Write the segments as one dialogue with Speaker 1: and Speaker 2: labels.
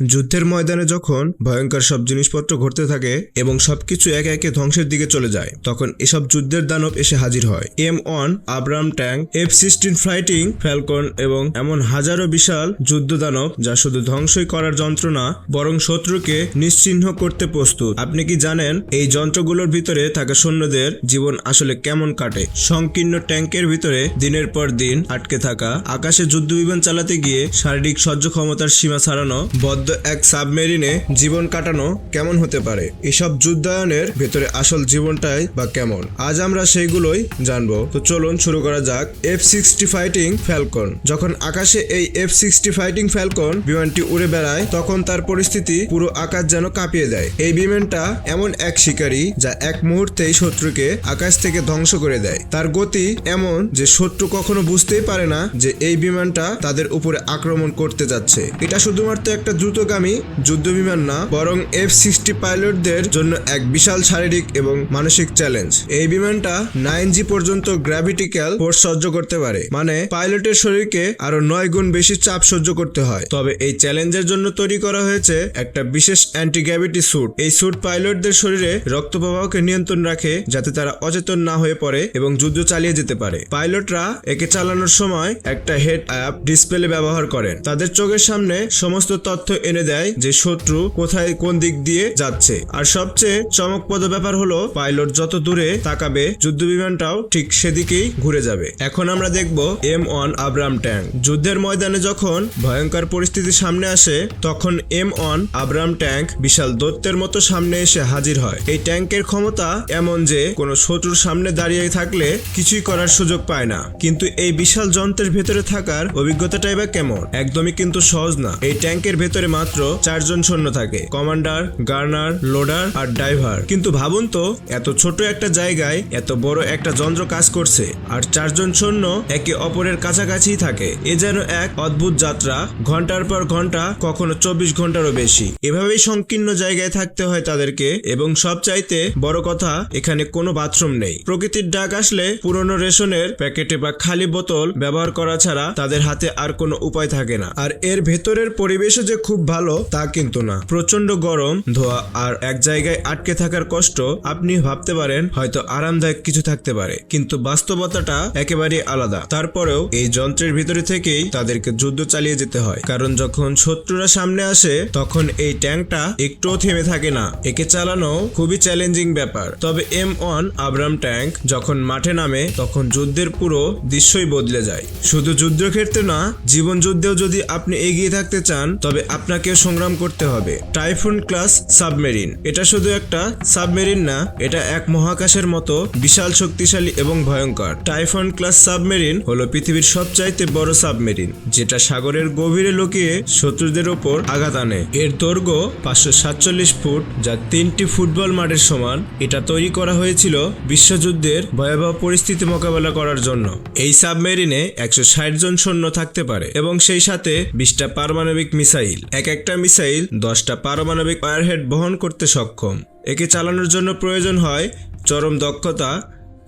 Speaker 1: যুদ্ধের ময়দানে যখন ভয়ঙ্কর সব জিনিসপত্র ঘটতে থাকে এবং সবকিছু একে একে ধ্বংসের দিকে চলে যায়, তখন এসব যুদ্ধের দানব এসে হাজির হয়। M one Abrams tank, F sixteen fighting falcon এবং এমন হাজারো বিশাল যুদ্ধ দানব যা শুধু ধ্বংসই করার যন্ত্র না বরং শত্রুকে নিশ্চিহ্ন করতে প্রস্তুত। আপনি কি জানেন এই যন্ত্রগুলোর ভিতরে থাকা সৈন্যদের জীবন আসলে কেমন কাটে? সংকীর্ণ ট্যাঙ্কের ভিতরে দিনের পর দিন আটকে থাকা, আকাশে যুদ্ধ বিমান চালাতে গিয়ে শারীরিক সহ্য ক্ষমতার সীমা ছাড়ানো বদ্ধ এক সাবমেরিনে জীবন কাটানো কেমন হতে পারে? এসব যুদ্ধায়নের ভেতরে আসল জীবনটাই বা কেমন? আজ আমরা সেইগুলোই জানব। তো চলুন শুরু করা যাক। এফ সিক্সটি ফাইটিং ফ্যালকন যখন আকাশে এই এফ সিক্সটি ফাইটিং ফ্যালকন বিমানটি উড়ে বেড়ায়, তখন তার পরিস্থিতি পুরো আকাশ যেন কাঁপিয়ে দেয়। এই বিমানটা এমন এক শিকারী যা এক মুহূর্তেই শত্রুকে আকাশ থেকে ধ্বংস করে দেয়। তার গতি এমন যে শত্রু কখনো বুঝতেই পারে না যে এই বিমানটা তাদের উপরে আক্রমণ করতে যাচ্ছে। এটা শুধুমাত্র একটা দ্রুতগামী যুদ্ধ বিমান না, বরং এফ সিক্সটি পাইলটদের জন্য এক বিশাল শারীরিক এবং মানসিক চ্যালেঞ্জ এই বিমানটা নাইন জি পর্যন্ত গ্র্যাভিটিক্যাল ফোর্স সহ্য করতে পারে মানে পাইলটের শরীরকে আরও নয় গুণ বেশি চাপ সহ্য করতে হয়। তবে এই চ্যালেঞ্জের জন্য তৈরি করা হয়েছে একটা বিশেষ অ্যান্টি গ্র্যাভিটি স্যুট এই স্যুট পাইলটদের শরীরে রক্ত প্রবাহকে নিয়ন্ত্রণ রাখে, যাতে তারা অচেতন না হয়ে পড়ে এবং যুদ্ধ চালিয়ে যেতে পারে। পাইলটরা একে চালানোর সময় একটা হেড অ্যাপ ডিসপ্লে ব্যবহার করেন। তাদের চোখের সামনে সমস্ত তথ্য এনে দেয় যে শত্রু কোথায় কোন দিক দিয়ে যাচ্ছে। আর সবচেয়ে চমকপ্রদ ব্যাপার হলো, পাইলট যত দূরে তাকাবে যুদ্ধ বিমানটাও ঠিক সেদিকেই ঘুরে যাবে। এখন আমরা দেখব এম ওয়ান আব্রাম ট্যাঙ্ক। যুদ্ধের ময়দানে যখন ভয়ঙ্কর পরিস্থিতি সামনে আসে, তখন এম ওয়ান আব্রাম ট্যাঙ্ক বিশাল দৈত্যের মতো সামনে এসে হাজির হয়। এই ট্যাঙ্কের ক্ষমতা এমন যে, কোনো শত্রুর সামনে দাঁড়িয়ে থাকলে কিছুই করার সুযোগ পায় না। কিন্তু এই বিশাল যন্ত্রের ভেতরে থাকার অভিজ্ঞতাটাই বা কেমন? একদমই কিন্তু সহজ না। এই ট্যাঙ্কের ভেতরে মাত্র চারজন সৈন্য থাকে। কমান্ডার, গার্নার, লোডার আর ড্রাইভার কিন্তু ভাবুন তো, এত ছোট একটা জায়গায় এত বড় একটা যন্ত্র কাজ করছে আর চারজন সৈন্য একে অপরের কাছাকাছি থাকে। এ যেন এক অদ্ভুত যাত্রা। ঘণ্টার পর ঘণ্টা, কখনো চব্বিশ ঘন্টারও বেশি। এভাবেই সংকীর্ণ জায়গায় থাকতে হয় তাদেরকে এবং সবচাইতে বড় কথা, এখানে কোনো বাথরুম নেই। প্রকৃতির ডাক আসলে পুরনো রেশনের প্যাকেটে বা খালি বোতল ব্যবহার করা ছাড়া তাদের হাতে আর কোনো উপায় থাকে না। আর এর ভেতরের পরিবেশও যে খুব ভালো তা কিন্তু না। প্রচণ্ড গরম, ধোয়া আর এক জায়গায় আটকে থাকার কষ্ট আপনি ভাবতে পারেন, হয়তো আরামদায়ক কিছু থাকতে পারে। কিন্তু বাস্তবতাটা একেবারে আলাদা। তারপরেও এই যন্ত্রের ভিতরে থেকেই তাদেরকে যুদ্ধ চালিয়ে যেতে হয়। কারণ যখন শত্রুরা সামনে আসে, তখন এই ট্যাঙ্কটা একটুও থেমে থাকে না। একে চালানো খুবই চ্যালেঞ্জিং ব্যাপার। তবে এম ওয়ান আব্রাম ট্যাঙ্ক যখন মাঠে নামে, তখন যুদ্ধের পুরো দৃশ্যই বদলে যায়। শুধু যুদ্ধক্ষেত্রে না জীবন যুদ্ধেও যদি আপনি এগিয়ে থাকতে চান, তবে আপনাকে সংগ্রাম করতে হবে। Typhoon class submarine. এটা শুধু একটা সাবমেরিন না, এটা এক মহাকাশের মতো বিশাল, শক্তিশালী এবং ভয়ঙ্কর। টাইফন ক্লাস সাবমেরিন হলো পৃথিবীর সবচাইতে বড় সাবমেরিন, যেটা সাগরের গভীরে লুকিয়ে শত্রুদের ওপর আঘাত আনে। এর দৈর্ঘ্য পাঁচশো সাতচল্লিশ ফুট, যা তিনটি ফুটবল মাঠের সমান। এটা তৈরি করা হয়েছিল বিশ্বযুদ্ধের ভয়াবহ পরিস্থিতি মোকাবেলা করার জন্য। এই সাবমেরিনে একশো ষাট জন সৈন্য থাকতে পারে এবং সেই সাথে বিশটা পারমাণবিক মিসাইল এক একটা মিসাইল দশটা পারমাণবিক ওয়ারহেড বহন করতে সক্ষম। একে চালানোর জন্য প্রয়োজন হয় চরম দক্ষতা,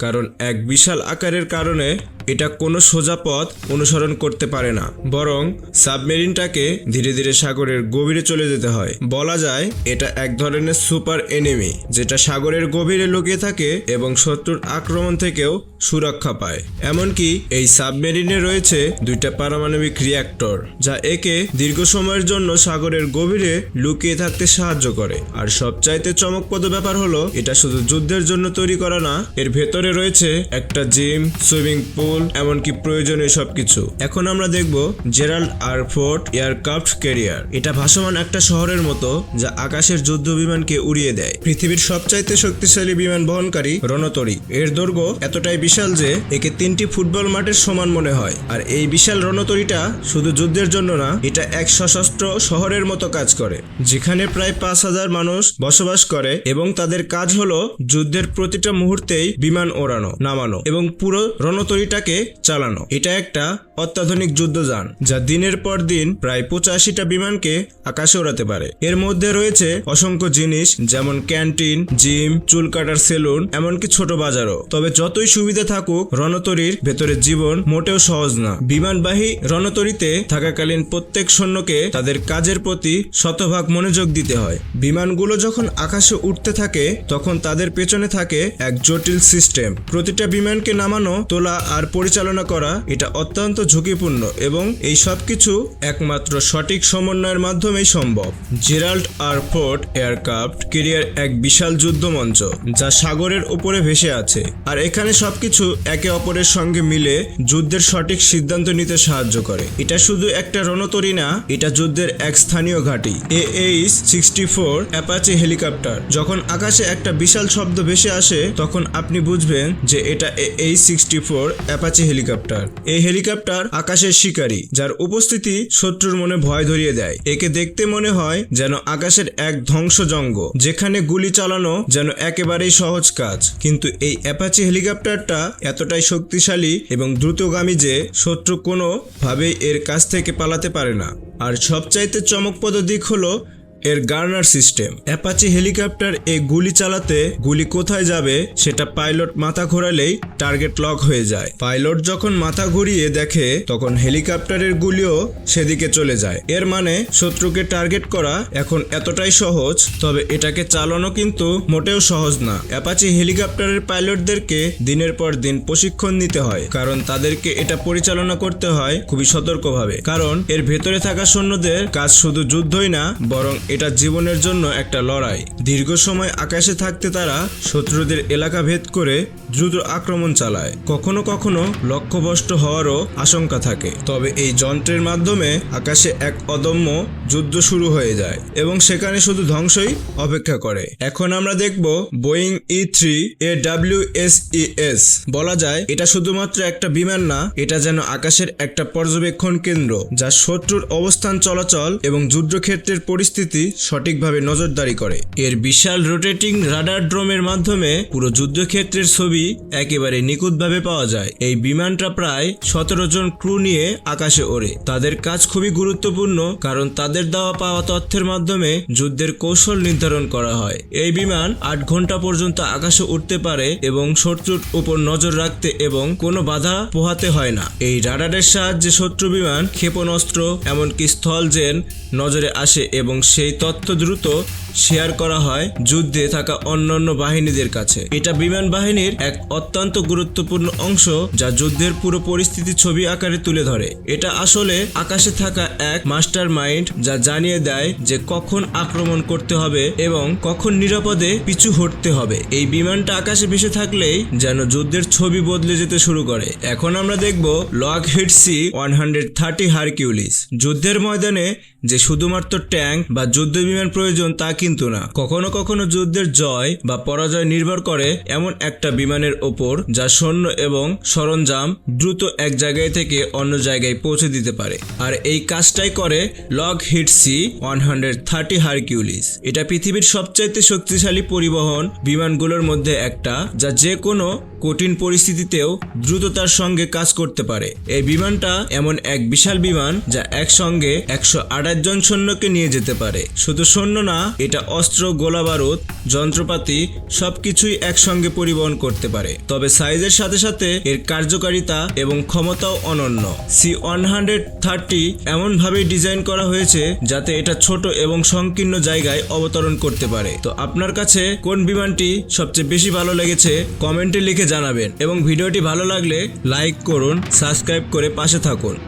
Speaker 1: কারণ এক বিশাল আকারের কারণে এটা কোনো সোজা পথ অনুসরণ করতে পারে না, বরং সাবমেরিনটাকে ধীরে ধীরে সাগরের গভীরে চলে যেতে হয়। বলা যায়, এটা এক ধরনের সুপার এনিমি, যেটা সাগরের গভীরে লুকিয়ে থাকে এবং শত্রুর আক্রমণ থেকেও সুরক্ষা পায়। এমনকি এই সাবমেরিনে রয়েছে দুইটা পারমাণবিক রিয়াক্টর, যা একে দীর্ঘ সময়ের জন্য সাগরের গভীরে লুকিয়ে থাকতে সাহায্য করে। আর সবচাইতে চমকপ্রদ ব্যাপার হলো, এটা শুধু যুদ্ধের জন্য তৈরি করা না, এর ভেতরে রয়েছে একটা জিম, সুইমিং পুল এমনকি প্রয়োজনীয় সবকিছু। এখন আমরা দেখব Gerald R Ford aircraft carrier এটা ভাসমান একটা শহরের মতো, যা আকাশের যুদ্ধ বিমানকে উড়িয়ে দেয়। পৃথিবীর সবচাইতে শক্তিশালী বিমান বহনকারী রণতরী এর দৈর্ঘ্য এতটাই বিশাল যে, একে তিনটি ফুটবল মাঠের সমান মনে হয়। আর এই বিশাল রণতরীটা শুধু যুদ্ধের জন্য না, এটা এক সশস্ত্র শহরের মতো কাজ করে, যেখানে প্রায় পাঁচ হাজার মানুষ বসবাস করে এবং তাদের কাজ হলো যুদ্ধের প্রতিটা মুহূর্তেই বিমান ওড়ানো, নামানো এবং পুরো রণতরীটাকে চালানো। এটা একটা অত্যাধুনিক যুদ্ধযান, যা দিনের পর দিন প্রায় পঁচাশিটা বিমানকে আকাশে ওড়াতে পারে। এর মধ্যে রয়েছে অসংখ্য জিনিস, যেমন ক্যান্টিন, জিম, চুল কাটার সেলুন, এমনকি ছোট বাজারও। তবে যতই সুবিধা থাকুক, রণতরীর ভেতরে জীবন মোটেও সহজ না। বিমানবাহী রণতরীতে থাকাকালীন প্রত্যেক সৈন্যকে তাদের কাজের প্রতি শতভাগ মনোযোগ দিতে হয়। বিমানগুলো যখন আকাশে উঠতে থাকে, তখন তাদের পেছনে থাকে এক জটিল সিস্টেম। প্রতিটা বিমানকে নামানো, তোলা আর পরিচালনা করা, এটা অত্যন্ত ঝুঁকিপূর্ণ এবং এই সব কিছু একমাত্র সঠিক সমন্বয়ের মাধ্যমেই সম্ভব। Gerald R Ford aircraft carrier এক বিশাল যুদ্ধ মঞ্চ যা সাগরের উপরে ভেসে আছে। আর এখানে সবকিছু একে অপরের সঙ্গে মিলে যুদ্ধের সঠিক সিদ্ধান্ত নিতে সাহায্য করে। এটা শুধু একটা রণতরী না, এটা যুদ্ধের এক স্থানীয় ঘাঁটি। A H sixty four Apache helicopter. যখন আকাশে একটা বিশাল শব্দ ভেসে আসে, তখন আপনি বুঝবেন যে এটা A H sixty four Apache helicopter. এই হেলিকপ্টার আকাশের শিকারী, যার উপস্থিতি শত্রুর মনে ভয় ধরিয়ে দেয়। একে দেখতে মনে হয় যেন আকাশের এক ধ্বংসজঙ্গ যেখানে গুলি চালানো যেন একেবারেই সহজ কাজ। কিন্তু এই অ্যাপাচি হেলিকপ্টারটা এতটাই শক্তিশালী এবং দ্রুতগামী যে শত্রু কোনোভাবেই এর কাছ থেকে পালাতে পারে না। আর সবচাইতে চমকপ্রদ দিক হলো এর গার্নার সিস্টেম। অ্যাপাচি হেলিকপ্টার এ গুলি চালাতে গুলি কোথায় যাবে সেটা পাইলট মাথা ঘোরালেই টার্গেট লক হয়ে যায়। পাইলট যখন মাথা ঘুরিয়ে দেখে, তখন হেলিকপ্টারের গুলিও সেদিকে চলে যায়। এর মানে শত্রুকে টার্গেট করা এখন এতটাই সহজ, তবে এটাকে চালানো কিন্তু মোটেও সহজ না। অ্যাপাচি হেলিকপ্টারের পাইলটদেরকে দিনের পর দিন প্রশিক্ষণ নিতে হয়, কারণ তাদেরকে এটা পরিচালনা করতে হয় খুবই সতর্কভাবে। কারণ এর ভেতরে থাকা সৈন্যদের কাজ শুধু যুদ্ধই না, বরং এটা জীবনের জন্য একটা লড়াই। দীর্ঘ সময় আকাশে থাকতে তারা শত্রুদের এলাকা ভেদ করে দ্রুত আক্রমণ চালায়। কখনো কখনো লক্ষ্যভ্রষ্ট হওয়ারও আশঙ্কা থাকে। তবে এই যন্ত্রের মাধ্যমে আকাশে এক অদম্য যুদ্ধ শুরু হয়ে যায় এবং সেখানে শুধু ধ্বংসই অপেক্ষা করে। এখন আমরা দেখব Boeing E three A W S E S. বলা যায়, এটা শুধুমাত্র একটা বিমান না, এটা যেন আকাশের একটা পর্যবেক্ষণ কেন্দ্র, যা শত্রুর অবস্থান চলাচল এবং যুদ্ধক্ষেত্রের পরিস্থিতি সঠিকভাবে নজরদারি করে। এর বিশাল রোটেটিং রাডার ড্রোমের মাধ্যমে পুরো যুদ্ধক্ষেত্রের ছবি একেবারে নিখুঁতভাবে পাওয়া যায়। এই বিমানটা প্রায় সতেরো জন ক্রু নিয়ে আকাশে ওড়ে। তাদের কাজ খুবই গুরুত্বপূর্ণ, কারণ তাদের দেওয়া পাওয়া তথ্যের মাধ্যমে যুদ্ধের কৌশল নির্ধারণ করা হয়। এই বিমান আট ঘণ্টা পর্যন্ত আকাশে উঠতে পারে এবং শত্রুর উপর নজর রাখতে এবং কোনো বাধা পোহাতে হয় না। এই রাডারের সাহায্যে শত্রু বিমান, ক্ষেপণাস্ত্র, এমনকি স্থল জেন নজরে আসে এবং সেই তথ্য দ্রুত শেয়ার করা হয় যুদ্ধে থাকা অন্যান্য বাহিনীদের কাছে। এটা বিমান বাহিনীর এক অত্যন্ত গুরুত্বপূর্ণ অংশ যা যুদ্ধের পুরো পরিস্থিতি ছবি আকারে তুলে ধরে। এটা আসলে আকাশে থাকা এক মাস্টার মাইন্ড যা জানিয়ে দেয় যে কখন আক্রমণ করতে হবে এবং কখন নিরাপদে পিছু হটতে হবে। এই বিমানটা আকাশে ভেসে থাকলেই যেন যুদ্ধের ছবি বদলে যেতে শুরু করে। এখন আমরা দেখব Lockheed C one hundred thirty Hercules. যুদ্ধের ময়দানে যে শুধুমাত্র ট্যাঙ্ক বা যুদ্ধ বিমান প্রয়োজন তা কিন্তু না। কখনো কখনো যুদ্ধের জয় বা পরাজয় নির্ভর করে এমন একটা বিমানের ওপর যা সৈন্য এবং সরঞ্জাম দ্রুত এক জায়গায় থেকে অন্য জায়গায় পৌঁছে দিতে পারে। আর এই কাজটাই করে Lockheed C one hundred thirty Hercules. এটা পৃথিবীর সবচাইতে শক্তিশালী পরিবহন বিমানগুলোর মধ্যে একটা, যা যে কোনো কঠিন পরিস্থিতিতেও দ্রুততার সঙ্গে কাজ করতে পারে। এই বিমানটা এমন এক বিশাল বিমান যা একসঙ্গে একশো আঠাশ জন সৈন্যকে নিয়ে যেতে পারে। শুধু সৈন্য না, এটা অস্ত্র গোলা বারুদ যন্ত্রপাতি সবকিছুই একসঙ্গে পরিবহন করতে পারে। তবে সাইজের সাথে সাথে এর কার্যকারিতা এবং ক্ষমতাও অনন্য। সি ওয়ান হান্ড্রেড থার্টি এমনভাবেই ডিজাইন করা হয়েছে যাতে এটা ছোট এবং সংকীর্ণ জায়গায় অবতরণ করতে পারে। তো আপনার কাছে কোন বিমানটি সবচেয়ে বেশি ভালো লেগেছে? কমেন্টে লিখে জানাবেন এবং ভিডিওটি ভালো লাগলে লাইক করুন সাবস্ক্রাইব করে পাশে থাকুন।